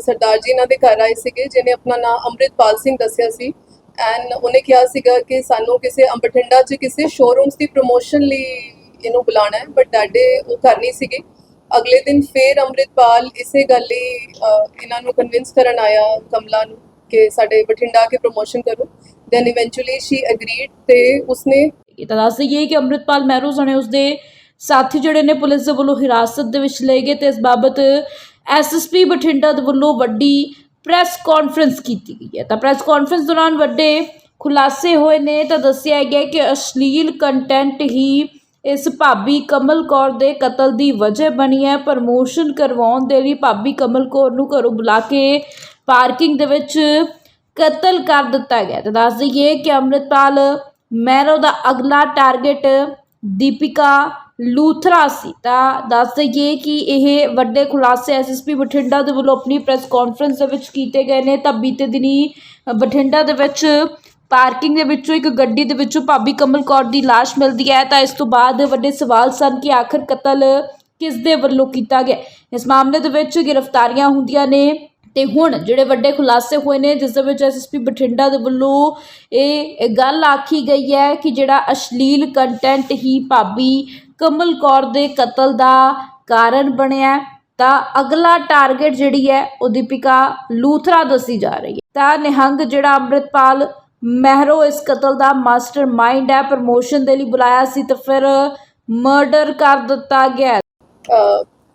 ਸਰਦਾਰ ਜੀ ਇਹਨਾਂ ਦੇ ਘਰ ਆਏ ਸੀਗੇ, ਜਿਹਨੇ ਆਪਣਾ ਨਾਮ ਅੰਮ੍ਰਿਤਪਾਲ ਸਿੰਘ ਦੱਸਿਆ ਸੀ। ਐਂਡ ਉਹਨੇ ਕਿਹਾ ਸੀਗਾ ਕਿ ਸਾਨੂੰ ਕਿਸੇ ਅੰਬ- 'ਚ ਕਿਸੇ ਸ਼ੋਰੂਮਸ ਦੀ ਪ੍ਰੋਮੋਸ਼ਨ ਲਈ ਇਹਨੂੰ ਬੁਲਾਣਾ ਹੈ ਬਟ ਡੈਡੇ ਉਹ ਕਰ ਨਹੀਂ ਸੀਗੇ। ਅਗਲੇ ਦਿਨ ਫੇਰ ਅੰਮ੍ਰਿਤਪਾਲ ਇਸੇ ਗੱਲ ਲਈ ਇਹਨਾਂ ਨੂੰ ਕਨਵਿੰਸ ਕਰਨ ਆਇਆ ਕਮਲਾ ਨੂੰ ਕਿ ਸਾਡੇ ਬਠਿੰਡਾ ਕੇ ਪ੍ਰੋਮੋਸ਼ਨ ਕਰੋ। ਦੈਨ ਇਵੈਂਚੁਅਲੀ ਸ਼ੀ ਐਗਰੀਡ ਤੇ ਉਸਨੇ ਇਹ ਤਾਂ ਦੱਸ ਦਈਏ ਕਿ ਅੰਮ੍ਰਿਤਪਾਲ ਮਹਿਰੂ ਸਣੇ ਉਸਦੇ ਸਾਥੀ ਜਿਹੜੇ ਨੇ ਪੁਲਿਸ ਦੇ ਵੱਲੋਂ ਹਿਰਾਸਤ ਦੇ ਵਿੱਚ ਲਏ ਗਏ ਤੇ ਇਸ ਬਾਬਤ ਐਸਐਸਪੀ ਬਠਿੰਡਾ ਦੇ ਵੱਲੋਂ ਵੱਡੀ ਪ੍ਰੈਸ ਕਾਨਫਰੰਸ ਕੀਤੀ ਗਈ ਹੈ। ਤਾਂ ਪ੍ਰੈਸ ਕਾਨਫਰੰਸ ਦੌਰਾਨ ਵੱਡੇ ਖੁਲਾਸੇ ਹੋਏ ਨੇ। ਤਾਂ ਦੱਸਿਆ ਗਿਆ ਕਿ ਅਸ਼ਲੀਲ ਕੰਟੈਂਟ ਹੀ ਇਸ ਭਾਬੀ ਕਮਲ ਕੌਰ ਦੇ ਕਤਲ ਦੀ ਵਜ੍ਹਾ ਬਣੀ ਹੈ। ਪ੍ਰਮੋਸ਼ਨ ਕਰਵਾਉਣ ਦੇ ਲਈ ਭਾਬੀ ਕਮਲ ਕੌਰ ਨੂੰ ਘਰੋਂ ਬੁਲਾ ਕੇ ਪਾਰਕਿੰਗ ਦੇ ਵਿੱਚ ਕਤਲ ਕਰ ਦਿੱਤਾ ਗਿਆ ਤਾਂ ਦੱਸ ਦਈਏ ਕਿ ਅੰਮ੍ਰਿਤਪਾਲ ਮੈਰੋ ਦਾ ਅਗਲਾ ਟਾਰਗੇਟ ਦੀਪਿਕਾ ਲੂਥਰਾ ਸੀ। ਤਾਂ ਦੱਸ ਦਈਏ ਕਿ ਇਹ ਵੱਡੇ ਖੁਲਾਸੇ ਐਸਐਸਪੀ ਬਠਿੰਡਾ ਦੇ ਵੱਲੋਂ ਆਪਣੀ ਪ੍ਰੈਸ ਕਾਨਫਰੰਸ ਦੇ ਵਿੱਚ ਕੀਤੇ ਗਏ ਨੇ। ਤਾਂ ਬੀਤੇ ਦਿਨੀ ਬਠਿੰਡਾ ਦੇ ਵਿੱਚ ਪਾਰਕਿੰਗ ਦੇ ਵਿੱਚੋਂ ਇੱਕ ਗੱਡੀ ਦੇ ਵਿੱਚੋਂ ਭਾਬੀ ਕਮਲ ਕੌਰ ਦੀ ਲਾਸ਼ ਮਿਲਦੀ ਹੈ। ਤਾਂ ਇਸ ਤੋਂ ਬਾਅਦ ਵੱਡੇ ਸਵਾਲ ਸਨ ਕਿ ਆਖਰ ਕਤਲ ਕਿਸ ਦੇ ਵੱਲੋਂ ਕੀਤਾ ਗਿਆ? ਇਸ ਮਾਮਲੇ ਦੇ ਵਿੱਚ ਗ੍ਰਿਫਤਾਰੀਆਂ ਹੁੰਦੀਆਂ ਨੇ ਤੇ ਹੁਣ ਜਿਹੜੇ ਵੱਡੇ ਖੁਲਾਸੇ ਹੋਏ ਨੇ, ਜਿਸ ਦੇ ਵਿੱਚ ਐਸਐਸਪੀ ਬਠਿੰਡਾ ਦੇ ਵੱਲੋਂ ਇਹ ਗੱਲ ਆਖੀ ਗਈ ਹੈ ਕਿ ਜਿਹੜਾ ਅਸ਼ਲੀਲ ਕੰਟੈਂਟ ਹੀ ਭਾਬੀ ਕਮਲ ਕੌਰ ਦੇ ਕਤਲ ਦਾ ਕਾਰਨ ਬਣਿਆ ਤਾਂ ਅਗਲਾ ਟਾਰਗੇਟ ਜਿਹੜੀ ਹੈ, ਉਹ ਦੀਪਿਕਾ ਲੂਥਰਾ ਦੱਸੀ ਜਾ ਰਹੀ ਹੈ। ਤਾਂ ਨਿਹੰਗ ਜਿਹੜਾ ਅੰਮ੍ਰਿਤਪਾਲ ਮਹਿਰੋ ਇਸ ਕਤਲ ਦਾ ਮਾਸਟਰ ਹੈ ਪ੍ਰਮੋਸ਼ਨ ਦੇ ਲਈ ਬੁਲਾਇਆ ਸੀ, ਤਾਂ ਫਿਰ ਮਰਡਰ ਕਰ ਦਿੱਤਾ ਗਿਆ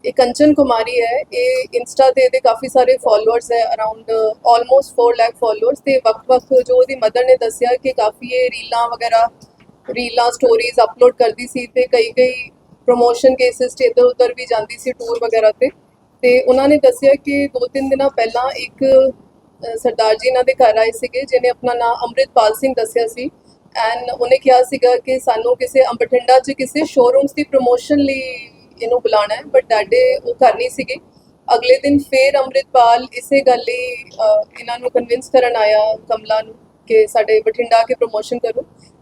ਇਹ ਕੰਚਨ ਕੁਮਾਰੀ ਹੈ, ਇਹ ਇੰਸਟਾ ਤੇ ਇਹਦੇ ਕਾਫੀ ਸਾਰੇ ਫਾਲੋਅਰਸ ਹੈ ਅਰਾਊਂਡ ਆਲਮੋਸਟ 4 ਲੱਖ ਫਾਲੋਅਰਸ ਤੇ ਵਕਤ-ਵਕਤ ਜੋ ਉਹਦੀ ਮਦਰ ਨੇ ਦੱਸਿਆ ਕਿ ਕਾਫੀ ਇਹ ਰੀਲਾਂ ਵਗੈਰਾ ਰੀਲਾਂ ਸਟੋਰੀਜ਼ ਅਪਲੋਡ ਕਰਦੀ ਸੀ ਤੇ ਕਈ ਕਈ ਪ੍ਰੋਮੋਸ਼ਨ ਕੇਸਿਸ ਤੇ ਇੱਧਰ ਉੱਧਰ ਵੀ ਜਾਂਦੀ ਸੀ ਟੂਰ ਵਗੈਰਾ ਤੇ। ਤੇ ਉਹਨਾਂ ਨੇ ਦੱਸਿਆ ਕਿ ਦੋ ਤਿੰਨ ਦਿਨਾਂ ਪਹਿਲਾਂ ਇੱਕ ਸਰਦਾਰ ਜੀ ਇਹਨਾਂ ਦੇ ਘਰ ਆਏ ਸੀਗੇ, ਜਿਹਨੇ ਆਪਣਾ ਨਾਮ ਅੰਮ੍ਰਿਤਪਾਲ ਸਿੰਘ ਦੱਸਿਆ ਸੀ। ਐਂਡ ਉਹਨੇ ਕਿਹਾ ਸੀਗਾ ਕਿ ਸਾਨੂੰ ਕਿਸੇ ਅੰਬ- ਬਠਿੰਡਾ 'ਚ ਕਿਸੇ ਸ਼ੋਰੂਮਸ ਦੀ ਪ੍ਰੋਮੋਸ਼ਨ ਲਈ ਇਹਨੂੰ ਬੁਲਾਣਾ ਹੈ ਬਟ ਡੈਡੇ ਉਹ ਕਰ ਨਹੀਂ ਸੀਗੇ। ਅਗਲੇ ਦਿਨ ਫੇਰ ਅੰਮ੍ਰਿਤਪਾਲ ਇਸੇ ਗੱਲ ਲਈ ਇਹਨਾਂ ਨੂੰ ਕਨਵਿੰਸ ਕਰਨ ਆਇਆ ਕਮਲਾ ਨੂੰ ਕਿ ਸਾਡੇ ਬਠਿੰਡਾ ਕੇ ਪ੍ਰੋਮੋਸ਼ਨ ਕਰੋ।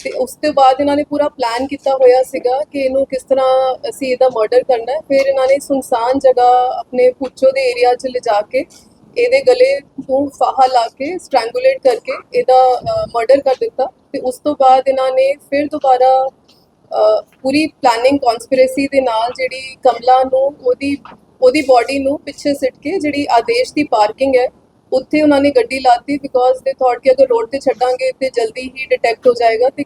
ਤੇ ਉਸ ਤੋਂ ਬਾਅਦ ਇਹਨਾਂ ਨੇ ਪੂਰਾ ਪਲਾਨ ਕੀਤਾ ਹੋਇਆ ਸੀਗਾ ਕਿ ਇਹਨੂੰ ਕਿਸ ਤਰ੍ਹਾਂ ਅਸੀਂ ਇਹਦਾ ਮਰਡਰ ਕਰਨਾ ਹੈ। ਫਿਰ ਇਹਨਾਂ ਨੇ ਸੁਨਸਾਨ ਜਗ੍ਹਾ ਆਪਣੇ ਪੁੱਛੋ ਦੇ ਏਰੀਆ 'ਚ ਲਿਜਾ ਕੇ ਇਹਦੇ ਗਲੇ ਨੂੰ ਫਾਹਾ ਲਾ ਕੇ ਸਟ੍ਰੈਂਗੂਲੇਟ ਕਰਕੇ ਇਹਦਾ ਮਰਡਰ ਕਰ ਦਿੱਤਾ। ਤੇ ਉਸ ਤੋਂ ਬਾਅਦ ਇਹਨਾਂ ਨੇ ਫਿਰ ਦੁਬਾਰਾ ਪੂਰੀ ਪਲੈਨਿੰਗ ਕਨਸਪੀਰੇਸੀ ਦੇ ਨਾਲ ਜਿਹੜੀ ਕਮਲਾ ਨੂੰ, ਉਹਦੀ ਉਹਦੀ ਬਾਡੀ ਨੂੰ ਪਿੱਛੇ ਸਿੱਟ ਕੇ ਜਿਹੜੀ ਆਦੇਸ਼ ਦੀ ਪਾਰਕਿੰਗ ਹੈ, ਉੱਥੇ ਉਹਨਾਂ ਨੇ ਗੱਡੀ ਲਾਤੀ ਬਿਕੋਜ਼ ਦੇ ਥੌਟ ਕਿ ਅਗਰ ਰੋਡ ਤੇ ਛੱਡਾਂਗੇ ਤੇ ਜਲਦੀ ਹੀ ਡਿਟੈਕਟ ਹੋ ਜਾਏਗਾ ਤੇ